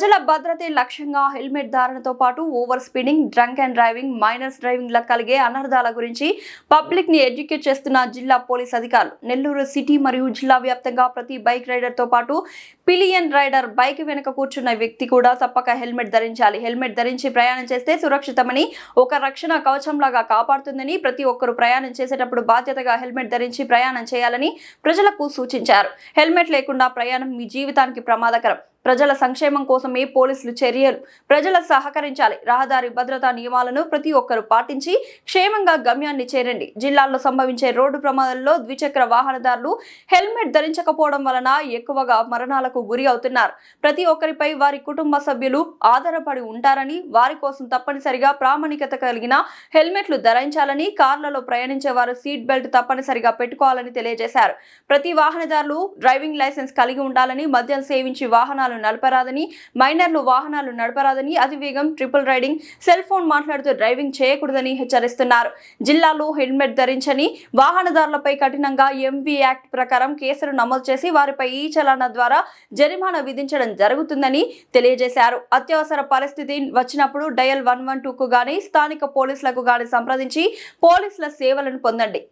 ప్రజల భద్రతే లక్ష్యంగా హెల్మెట్ ధారణతో పాటు over speeding drunk and driving minors driving లా కలిగే అనర్థాల గురించి పబ్లిక్ని ఎడ్యుకేట్ చేస్తున్న జిల్లా పోలీస్ అధికారులు. నెల్లూరు సిటీ మరియు జిల్లా వ్యాప్తంగా ప్రతి బైక్ రైడర్తో పాటు పిలియన్ రైడర్ బైక్ వెనుక కూర్చున్న వ్యక్తి కూడా తప్పక హెల్మెట్ ధరించాలి. హెల్మెట్ ధరించి ప్రయాణం చేస్తే సురక్షితమని ఒక రక్షణ కవచంలాగా కాపాడుతుందని ప్రతి ఒక్కరు ప్రయాణం చేసేటప్పుడు బాధ్యతగా హెల్మెట్ ధరించి ప్రయాణం చేయాలని ప్రజలకు సూచించారు. హెల్మెట్ లేకుండా ప్రయాణం మీ జీవితానికి ప్రమాదకరం. ప్రజల సంక్షేమం కోసమే పోలీసులు చర్యలు. ప్రజలు సహకరించాలి. రహదారి భద్రతా నియమాలను ప్రతి ఒక్కరూ పాటించి క్షేమంగా గమ్యాన్ని చేరండి. జిల్లాల్లో సంభవించే రోడ్డు ప్రమాదాల్లో ద్విచక్ర వాహనదారులు హెల్మెట్ ధరించకపోవడం వలన ఎక్కువగా మరణాలకు గురి అవుతున్నారు. ప్రతి ఒక్కరిపై వారి కుటుంబ సభ్యులు ఆధారపడి ఉంటారని వారి కోసం తప్పనిసరిగా ప్రామాణికత కలిగిన హెల్మెట్లు ధరించాలని కార్లలో ప్రయాణించే వారు సీట్ బెల్ట్ తప్పనిసరిగా పెట్టుకోవాలని తెలియజేశారు. ప్రతి వాహనదారులు డ్రైవింగ్ లైసెన్స్ కలిగి ఉండాలని మద్యం సేవించి వాహనాలు నడపరాదని మైనర్లు వాహనాలు నడపరాదని అతివేగం ట్రిపుల్ రైడింగ్ సెల్ ఫోన్ మాట్లాడుతూ డ్రైవింగ్ చేయకూడదని హెచ్చరిస్తున్నారు. జిల్లాలో హెల్మెట్ ధరించని వాహనదారులపై కఠినంగా ఎంవీ యాక్ట్ ప్రకారం కేసులు నమోదు చేసి వారిపై ఈ చలాన ద్వారా జరిమానా విధించడం జరుగుతుందని తెలియజేశారు. అత్యవసర పరిస్థితి వచ్చినప్పుడు డయల్ వన్ వన్ టూకు గాని స్థానిక పోలీసులకు గాని సంప్రదించి పోలీసుల సేవలను పొందండి.